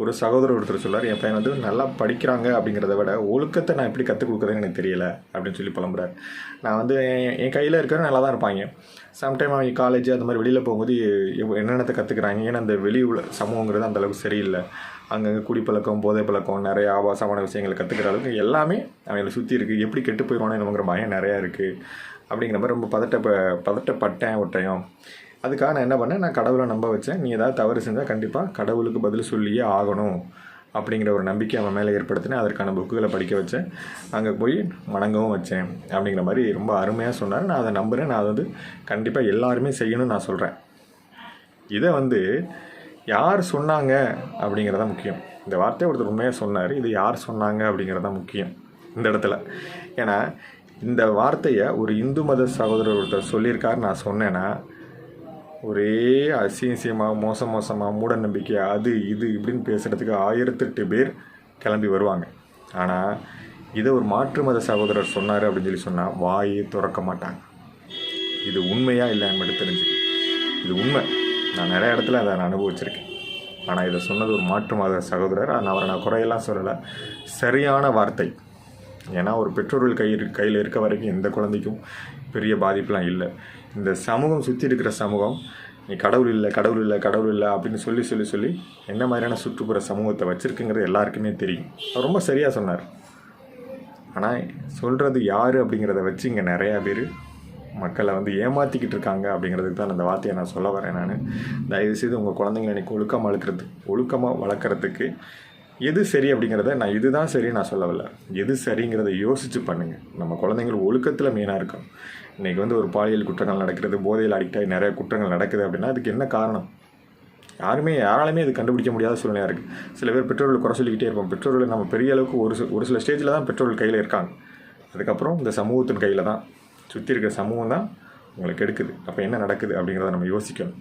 ஒரு சகோதரர் ஒருத்தர் சொல்லார் என் பையன் வந்து நல்லா படிக்கிறாங்க அப்படிங்கிறத விட ஒழுக்கத்தை நான் எப்படி கற்றுக் கொடுக்குறேன்னு எனக்கு தெரியல அப்படின்னு சொல்லி புலம்புறாரு. நான் வந்து என் என் கையில் இருக்கிற நல்லா தான் இருப்பாங்க. சம்டைம் அவங்க காலேஜ் அந்த மாதிரி வெளியில் போகும்போது என்னென்னத்தை கற்றுக்குறாங்க ஏன்னா அந்த வெளி உள்ள சமூகங்கிறது அந்தளவுக்கு சரியில்லை. அங்கங்கே குடிப்பழக்கம் போதை பழக்கம் நிறைய ஆபாசமான விஷயங்களை கற்றுக்கிற அளவுக்கு எல்லாமே அவங்களை சுற்றி இருக்குது எப்படி கெட்டு போயிடுவானோங்கிற பயம் நிறையா இருக்குது அப்படிங்கிற மாதிரி ரொம்ப பதட்ட பதட்டப்பட்டேன் ஒட்டையும் அதுக்காக நான் என்ன பண்ணேன்? நான் கடவுளை நம்ப வச்சேன். நீ ஏதாவது தவறு செஞ்சால் கண்டிப்பாக கடவுளுக்கு பதில் சொல்லியே ஆகணும் அப்படிங்கிற ஒரு நம்பிக்கை அவன் மேலே ஏற்படுத்தினேன். அதற்கான புக்குகளை படிக்க வச்சேன். அங்கே போய் வணங்கவும் வச்சேன் அப்படிங்கிற மாதிரி ரொம்ப அருமையாக சொன்னார். நான் அதை நம்புகிறேன் நான் அதை வந்து கண்டிப்பாக எல்லாருமே செய்யணும்னு நான் சொல்கிறேன் இதை வந்து யார் சொன்னாங்க அப்படிங்கிறதான் முக்கியம். இந்த வார்த்தையை ஒருத்தர் உண்மையாக சொன்னார். இது யார் சொன்னாங்க அப்படிங்கிறது தான் முக்கியம் இந்த இடத்துல. ஏன்னா இந்த வார்த்தையை ஒரு இந்து மத சகோதரர் ஒருத்தர் சொல்லியிருக்காரு நான் சொன்னேன்னா ஒரே அசியசியமாக மோச மோசமாக மூட நம்பிக்கை அது இது இப்படின்னு பேசுகிறதுக்கு ஆயிரத்தெட்டு பேர் கிளம்பி வருவாங்க. ஆனால் இதை ஒரு மாற்று மத சகோதரர் சொன்னார் அப்படின்னு சொல்லி சொன்னால் வாயே திறக்க மாட்டாங்க. இது உண்மையா இல்லைன்னு மட்டும் தெரிஞ்சு. இது உண்மை. நான் நிறைய இடத்துல அதை நான் அனுபவிச்சிருக்கேன். ஆனால் இதை சொன்னது ஒரு மாற்று மத சகோதரர். நான் அவரை நான் குறையெல்லாம் சொல்லலை. சரியான வார்த்தை. ஏன்னா ஒரு பெற்றோர்கள் கை கையில் இருக்க வரைக்கும் எந்த குழந்தைக்கும் பெரிய பாதிப்புலாம் இல்லை. இந்த சமூகம் சுற்றி இருக்கிற சமூகம் நீ கடவுள் இல்லை கடவுள் இல்லை கடவுள் இல்லை அப்படின்னு சொல்லி சொல்லி சொல்லி என்ன மாதிரியான சுற்றுப்புற சமூகத்தை வச்சுருக்குங்கிறது எல்லாருக்குமே தெரியும். அவர் ரொம்ப சரியாக சொன்னார். ஆனால் சொல்கிறது யார் அப்படிங்கிறத வச்சு இங்கே நிறையா பேர் மக்களை வந்து ஏமாற்றிக்கிட்டு இருக்காங்க அப்படிங்கிறதுக்கு தான் அந்த வார்த்தையை நான் சொல்ல வரேன் நான். தயவுசெய்து உங்கள் குழந்தைங்களை இன்றைக்கி ஒழுக்கமாக வளர்க்குறது ஒழுக்கமாக வளர்க்குறதுக்கு எது சரி அப்படிங்கிறத நான் இதுதான் சரி நான் சொல்லவில்லை. எது சரிங்கிறத யோசித்து பண்ணுங்கள் நம்ம குழந்தைங்கள் ஒழுக்கத்தில் மெயினாக இருக்கும் இன்றைக்கி வந்து ஒரு பாலியல் குற்றங்கள் நடக்கிறது போதையில் அடிக்ட் ஆகி நிறைய குற்றங்கள் நடக்குது அப்படின்னா அதுக்கு என்ன காரணம்? யாருமே யாராலுமே இது கண்டுபிடிக்க முடியாத சூழ்நிலையாக இருக்குது சில பேர் பெற்றோர்கள் குறை சொல்லிக்கிட்டே இருப்போம். பெற்றோர்கள் நம்ம பெரிய அளவுக்கு ஒரு சில ஒரு சில ஸ்டேஜில் தான் பெற்றோர்கள் கையில் இருக்காங்க. அதுக்கப்புறம் இந்த சமூகத்தின் கையில் தான். சுற்றி இருக்கிற சமூகம் தான் உங்களுக்கு எடுக்குது. அப்போ என்ன நடக்குது அப்படிங்கிறத நம்ம யோசிக்கணும்.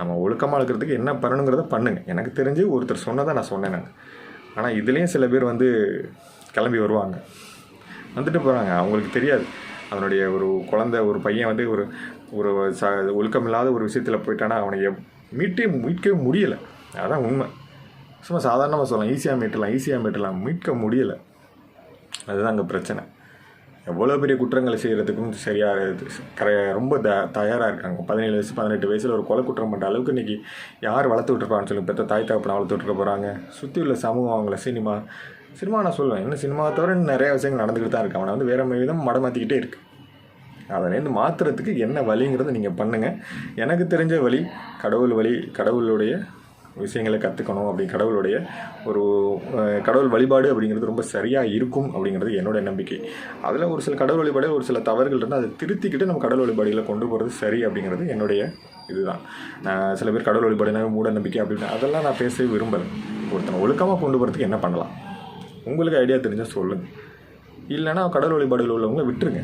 நம்ம ஒழுக்கமாக இருக்கிறதுக்கு என்ன பண்ணணுங்கிறத பண்ணுங்கள் எனக்கு தெரிஞ்சு ஒருத்தர் சொன்னதை நான் சொன்னேன் நான். ஆனால் இதுலேயும் சில பேர் வந்து கிளம்பி வருவாங்க. வந்துட்டு போகிறாங்க அவங்களுக்கு தெரியாது. அதனுடைய ஒரு குழந்த ஒரு பையன் வந்து ஒரு ஒரு ச ஒழுக்கமில்லாத ஒரு விஷயத்தில் போயிட்டானா அவனை மீட்டே மீட்கவே முடியலை. அதான் உண்மை. சும்மா சாதாரணமாக சொல்லலாம். ஈஸியாக மீட்டலாம் ஈஸியாக மீட்டலாம். மீட்க முடியலை. அதுதான் அங்கே பிரச்சனை. எவ்வளோ பெரிய குற்றங்களை செய்கிறதுக்கும் சரியாக கரை ரொம்ப த தயாராக இருக்காங்க. பதினேழு வயசு பதினெட்டு வயசில் ஒரு கொலை குற்றம் பண்ணுற அளவுக்கு இன்றைக்கி யார் வளர்த்து விட்ருப்பான்னு சொல்லி பெற்ற தாய் தகப்பனை வளர்த்து விட்டுருக்க போகிறாங்க சுற்றி உள்ள சமூகம் அவங்கள சினிமா சினிமா நான் சொல்லுவேன். இன்னும் சினிமாவை தவிர நிறைய விஷயங்கள் நடந்துக்கிட்டு தான் இருக்கு. அவனை வந்து வேறு விதம் மடமாற்றிக்கிட்டே இருக்குது அதிலேருந்து மாற்றுறதுக்கு என்ன வழிங்கிறத நீங்கள் பண்ணுங்கள் எனக்கு தெரிஞ்ச வழி கடவுள் வழி கடவுளுடைய விஷயங்களை கற்றுக்கணும் அப்படி கடவுளுடைய ஒரு கடவுள் வழிபாடு அப்படிங்கிறது ரொம்ப சரியாக இருக்கும் அப்படிங்கிறது என்னோட நம்பிக்கை. அதில் ஒரு சில கடவுள் வழிபாடு ஒரு சில தவறுகள் இருந்தால் அதை திருத்திக்கிட்டு நம்ம கடவுள் வழிபாடுகளை கொண்டு போகிறது சரி அப்படிங்கிறது என்னுடைய இதுதான். நான் சில பேர் கடவுள் வழிபாடுனா மூட நம்பிக்கை அப்படின்னு அதெல்லாம் நான் பேச விரும்பலை. ஒருத்தனை ஒழுக்கமாக கொண்டு போகிறதுக்கு என்ன பண்ணலாம்? உங்களுக்கு ஐடியா தெரிஞ்சால் சொல்லுங்கள் இல்லைன்னா கடவுள் வழிபாடுகள் உள்ளவங்க விட்டுருங்க.